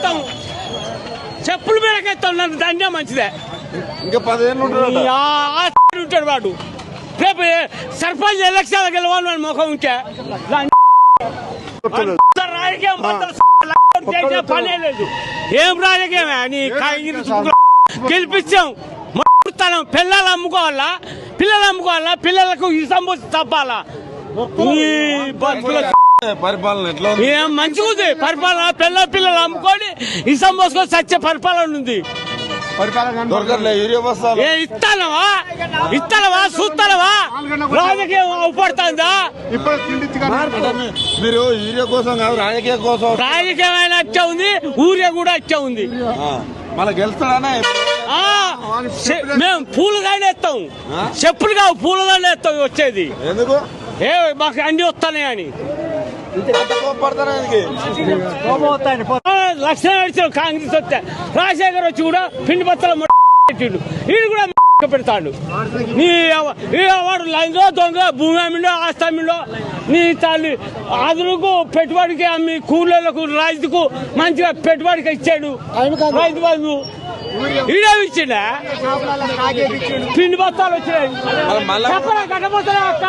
ఎత్తాం చెప్పుల మీదకి ఎత్తాం నన్ను దండే మంచిదే. ఇంకా పదిహేను ఉంటాడు ఈ వాడు. రేపు సర్పంచ్ ఎలక్షన్ గెలవాలి వాడి ముఖం ఉంటే రాజకీయం చేసే పనే లేదు. ఏం రాజకీయమే? నీ కాగిరి చుట్టూ గెలిపించాం మొత్తం పిల్లలు అమ్ముకోవాలా? పిల్లలు అమ్ముకోవాలా? పిల్లలకు ఇసం పోసి తప్పాలా? ఈ బతుకుల పరిపాలన ఎట్లా ఉంది? ఏం మంచిగా ఉంది? పరిపాలన పిల్ల పిల్లలు అమ్ముకొని ఇసం పోసుకొని సత్య పరిపాలన ఉంది. దొరకట్లే యూరియా బస్తాలు ఏ ఇస్తానవా ఇస్తానవా చూస్తానవా రాజకీయం మీ- మీరు యూరియా కోసం కాదు రాజకీయ కోసం రాజకీయమైన అచ్చ ఉంది ఊరే కూడా అచ్చ ఉంది. ఆ, మళ్ళీ చె- మేము పూలుగానే ఎత్తాం చెప్పులు కావు పూలుగానే ఎత్తాం వచ్చేది. ఎందుకు? ఏ మాకు అన్ని వస్తానే అని. లక్షణం కాంగ్రెస్ వస్తే రాజశేఖర్ వచ్చి కూడా పిండి బత్తల పెట్టిండు ఈయన కూడా పెడతాడు నీ వాడు లంగో దొంగ భూమి అమ్మిండో ఆస్తి అమ్మిండో నీ తల్లి అదులకు పెట్టుబడికి అమ్మి కూలీలకు రైతుకు మంచిగా పెట్టుబడికి ఇచ్చాడు రైతు బంధు ఈడే ఇచ్చిండా పిండి బత్తాలు వచ్చినాయి చెప్పరా అక్క